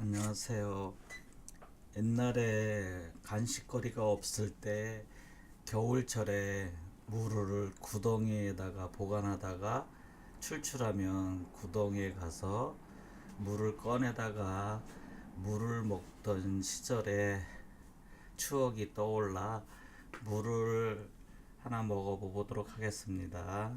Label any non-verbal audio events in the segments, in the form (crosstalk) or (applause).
안녕하세요. 옛날에 간식거리가 없을 때 겨울철에 물을 구덩이에다가 보관하다가 출출하면 구덩이에 가서 물을 꺼내다가 물을 먹던 시절에 추억이 떠올라 물을 하나 먹어보도록 하겠습니다.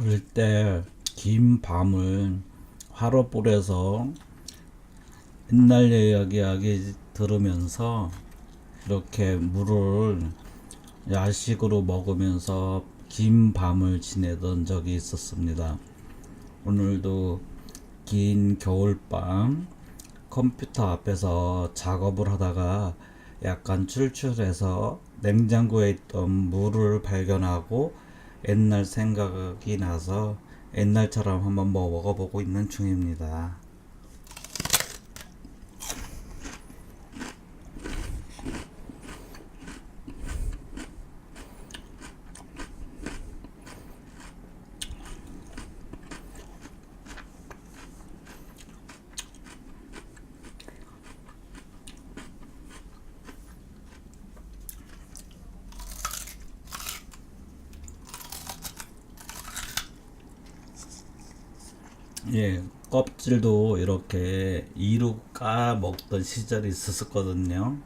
어릴 때 긴 밤을 화로 불에서 옛날 이야기 들으면서 이렇게 물을 야식으로 먹으면서 긴 밤을 지내던 적이 있었습니다. 오늘도 긴 겨울밤 컴퓨터 앞에서 작업을 하다가 약간 출출해서 냉장고에 있던 물을 발견하고 옛날 생각이 나서 옛날처럼 한번 뭐 먹어보고 있는 중입니다. 예, 껍질도 이렇게 이로 까 먹던 시절이 있었거든요.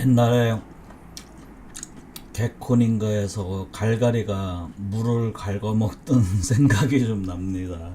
옛날에 개콘인가에서 갈갈이가 물을 갉아 먹던 (laughs) 생각이 좀 납니다.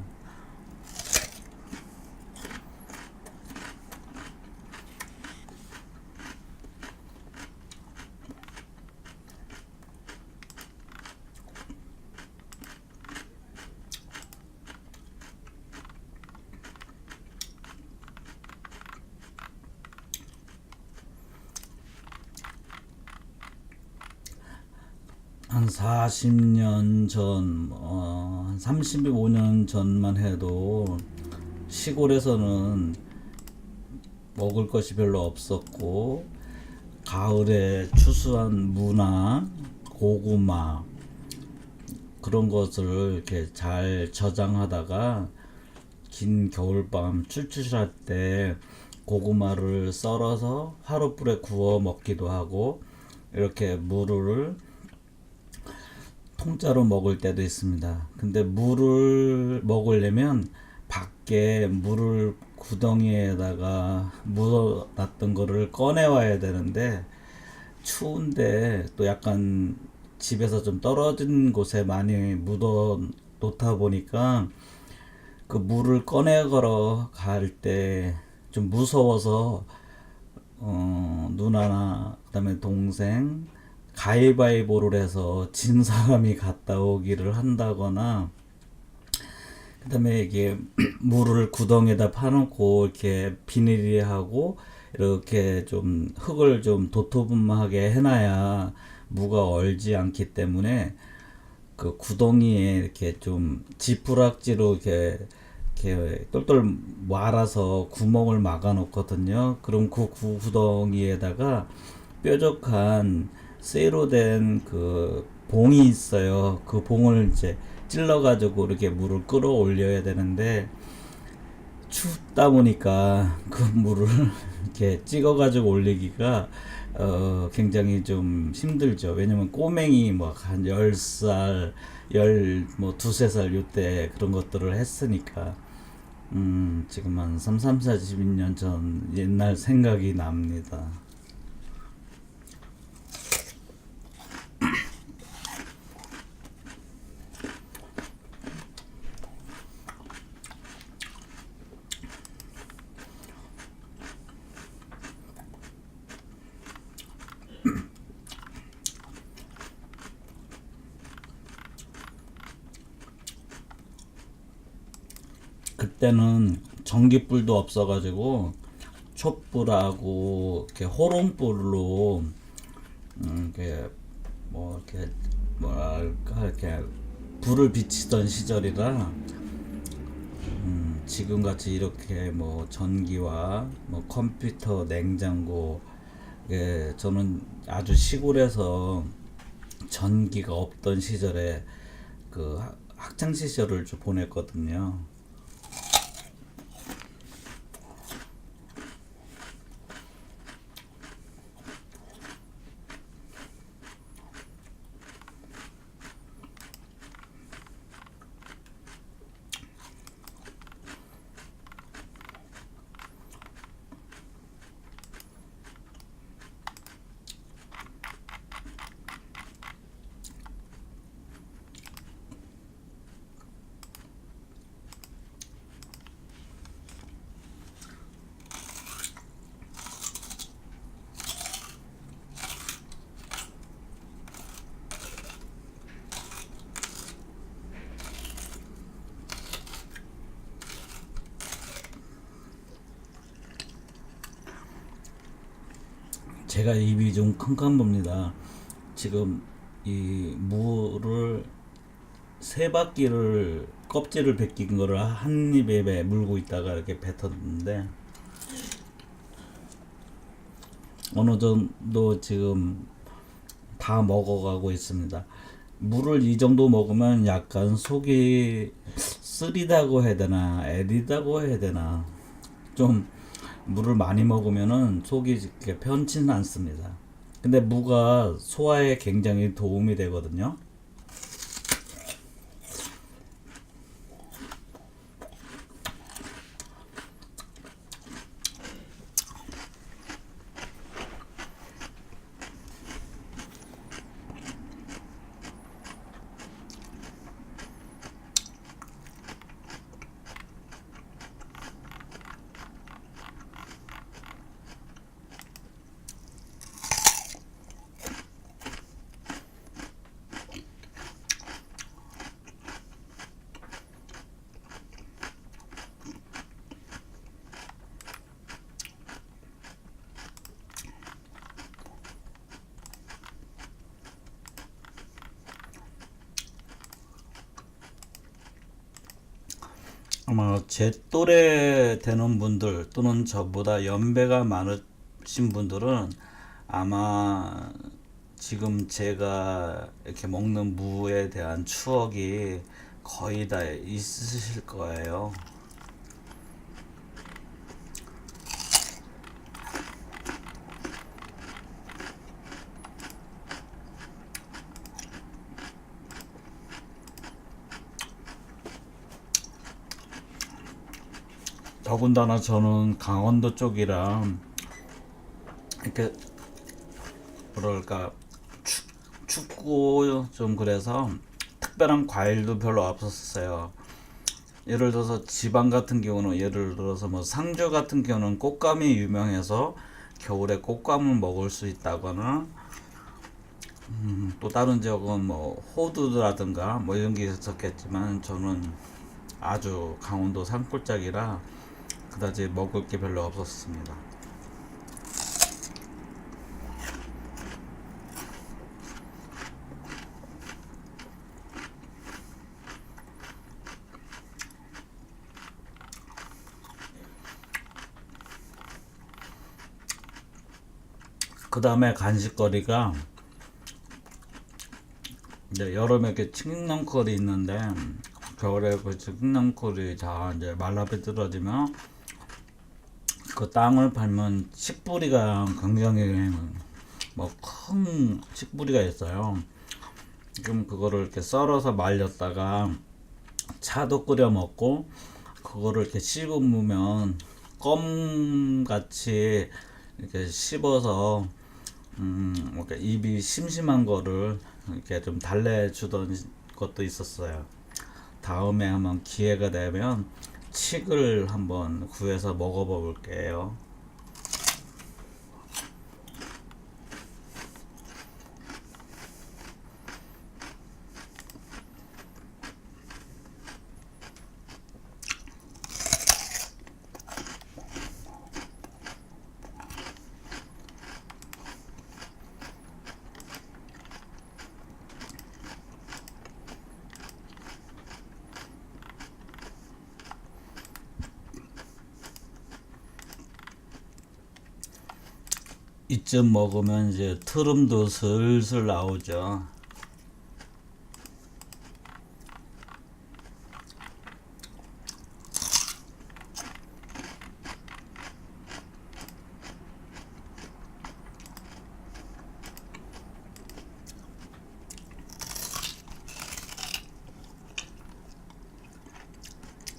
한 40년 전, 어, 한 35년 전만 해도 시골에서는 먹을 것이 별로 없었고, 가을에 추수한 무나 고구마, 그런 것을 이렇게 잘 저장하다가 긴 겨울밤 출출할 때 고구마를 썰어서 화로불에 구워 먹기도 하고, 이렇게 무를 통짜로 먹을 때도 있습니다. 근데 물을 먹으려면 밖에 물을 구덩이에다가 묻어놨던 거를 꺼내와야 되는데 추운데 또 약간 집에서 좀 떨어진 곳에 많이 묻어 놓다 보니까 그 물을 꺼내 걸어 갈 때 좀 무서워서 어 누나나 그다음에 동생 가위바위보를 해서 진 사람이 갔다 오기를 한다거나 그 다음에 이게 (clears throat) 물을 구덩이에다 파놓고 이렇게 비닐이 하고 이렇게 좀 흙을 좀 도톰하게 해놔야 무가 얼지 않기 때문에 그 구덩이에 이렇게 좀 지푸락지로 이렇게 이렇게 똘똘 말아서 구멍을 막아 놓거든요. 그럼 그 구- 구덩이에다가 뾰족한 쇠로 된 그 봉이 있어요. 그 봉을 이제 찔러 가지고 이렇게 물을 끌어올려야 되는데 춥다 보니까 그 물을 (laughs) 이렇게 찍어 가지고 올리기가 어 굉장히 좀 힘들죠. 왜냐면 꼬맹이 막한 10살, 열 뭐 두세 살 요때 그런 것들을 했으니까 음 지금 한 3, 3, 40년 전 옛날 생각이 납니다. 그 때는 전기불도 없어가지고 촛불하고 이렇게 호롱불로 음, 이렇게 뭐 이렇게 뭐랄까 이렇게 불을 비치던 시절이라 음, 지금 같이 이렇게 뭐 전기와 뭐 컴퓨터, 냉장고 예, 저는 아주 시골에서 전기가 없던 시절에 그 학- 학창 시절을 좀 보냈거든요. 제가 입이 좀 캄캄합니다. 지금 이 무를 세 바퀴를 껍질을 벗긴 거를 한 입에 물고 있다가 이렇게 뱉었는데 어느 정도 지금 다 먹어가고 있습니다. 물을 이 정도 먹으면 약간 속이 쓰리다고 해야 되나 애리다고 해야 되나 좀 물을 많이 먹으면은 속이 이렇게 편치는 않습니다. 근데 무가 소화에 굉장히 도움이 되거든요. 아마 제 또래 되는 분들 또는 저보다 연배가 많으신 분들은 아마 지금 제가 이렇게 먹는 무에 대한 추억이 거의 다 있으실 거예요. 더군다나 저는 강원도 쪽이라 이렇게 뭐랄까 축, 춥고 좀 그래서 특별한 과일도 별로 없었어요. 예를 들어서 지방 같은 경우는 예를 들어서 뭐 상주 같은 경우는 꽃감이 유명해서 겨울에 꽃감을 먹을 수 있다거나 음, 또 다른 지역은 뭐 호두라든가 뭐 이런 게 있었겠지만 저는 아주 강원도 산골짜기라 그다지 먹을 게 별로 없었습니다. 그 다음에 간식거리가 이제 여름에 이렇게 칡렁콜이 있는데 겨울에 그 칡렁콜이 다 이제 말라 비틀어지면 그 땅을 팔면 칡뿌리가 굉장히 뭐큰 칡뿌리가 있어요. 그럼 그거를 이렇게 썰어서 말렸다가 차도 끓여 먹고 그거를 이렇게 씹으면 껌 같이 이렇게 씹어서 음, 이렇게 입이 심심한 거를 이렇게 좀 달래주던 것도 있었어요. 다음에 한번 기회가 되면 칡을 한번 구해서 먹어볼게요. 이쯤 먹으면 이제 트름도 슬슬 나오죠.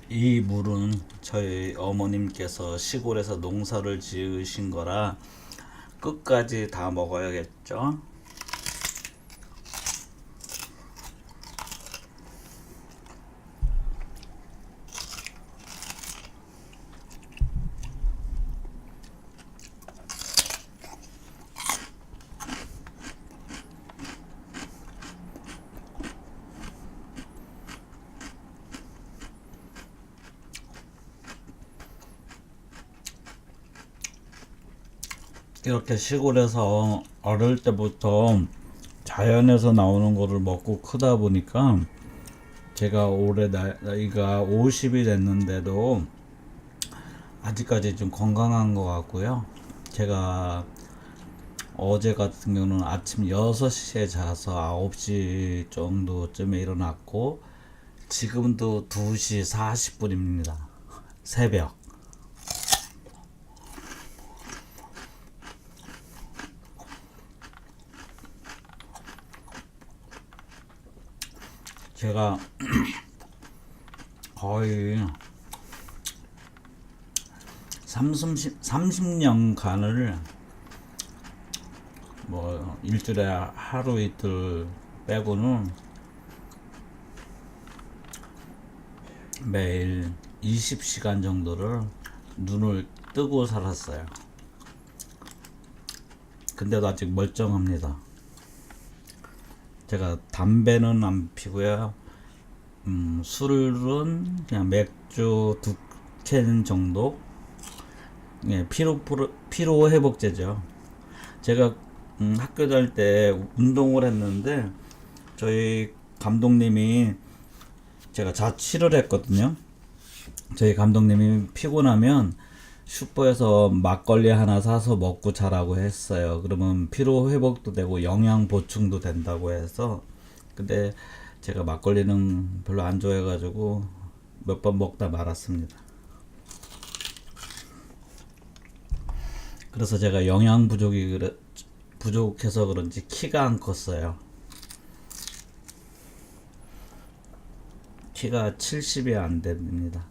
이 물은 저희 어머님께서 시골에서 농사를 지으신 거라 끝까지 다 먹어야겠죠. 이렇게 시골에서 어릴 때부터 자연에서 나오는 거를 먹고 크다 보니까 제가 올해 나- 나이가 50이 됐는데도 아직까지 좀 건강한 것 같고요. 제가 어제 같은 경우는 아침 6시에 자서 9시 정도쯤에 일어났고 지금도 2시 40분입니다. 새벽. 제가 거의 30, 30년간을 뭐 일주일에 하루 이틀 빼고는 매일 20시간 정도를 눈을 뜨고 살았어요. 근데도 아직 멀쩡합니다. 제가 담배는 안 피고요. 음, 술은 그냥 맥주 두 캔 정도. 예, 피로 피로 회복제죠. 제가 음, 학교 다닐 때 운동을 했는데 저희 감독님이 제가 자취를 했거든요. 저희 감독님이 피곤하면 슈퍼에서 막걸리 하나 사서 먹고 자라고 했어요. 그러면 피로 회복도 되고 영양 보충도 된다고 해서 근데 제가 막걸리는 별로 안 좋아해가지고 몇 번 먹다 말았습니다. 그래서 제가 영양 부족이 그래, 부족해서 그런지 키가 안 컸어요. 키가 70이 안 됩니다.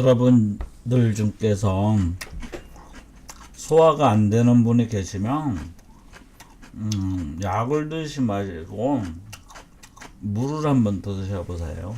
여러분들 중께서 소화가 안 되는 분이 계시면 음, 약을 드시 마시고 물을 한번 더 드셔보세요.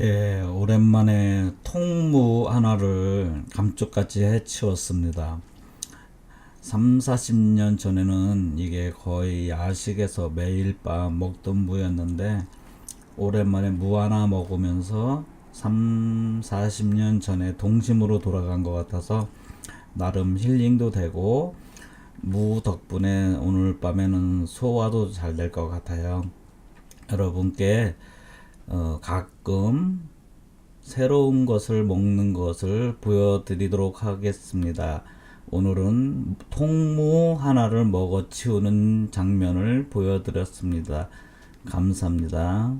예, 오랜만에 통무 하나를 감쪽같이 해치웠습니다. 3, 40년 전에는 이게 거의 야식에서 매일 밤 먹던 무였는데 오랜만에 무 하나 먹으면서 3, 40년 전에 동심으로 돌아간 것 같아서 나름 힐링도 되고 무 덕분에 오늘 밤에는 소화도 잘 될 것 같아요. 여러분께 어, 가끔 새로운 것을 먹는 것을 보여드리도록 하겠습니다. 오늘은 통무 하나를 먹어 치우는 장면을 보여드렸습니다. 감사합니다.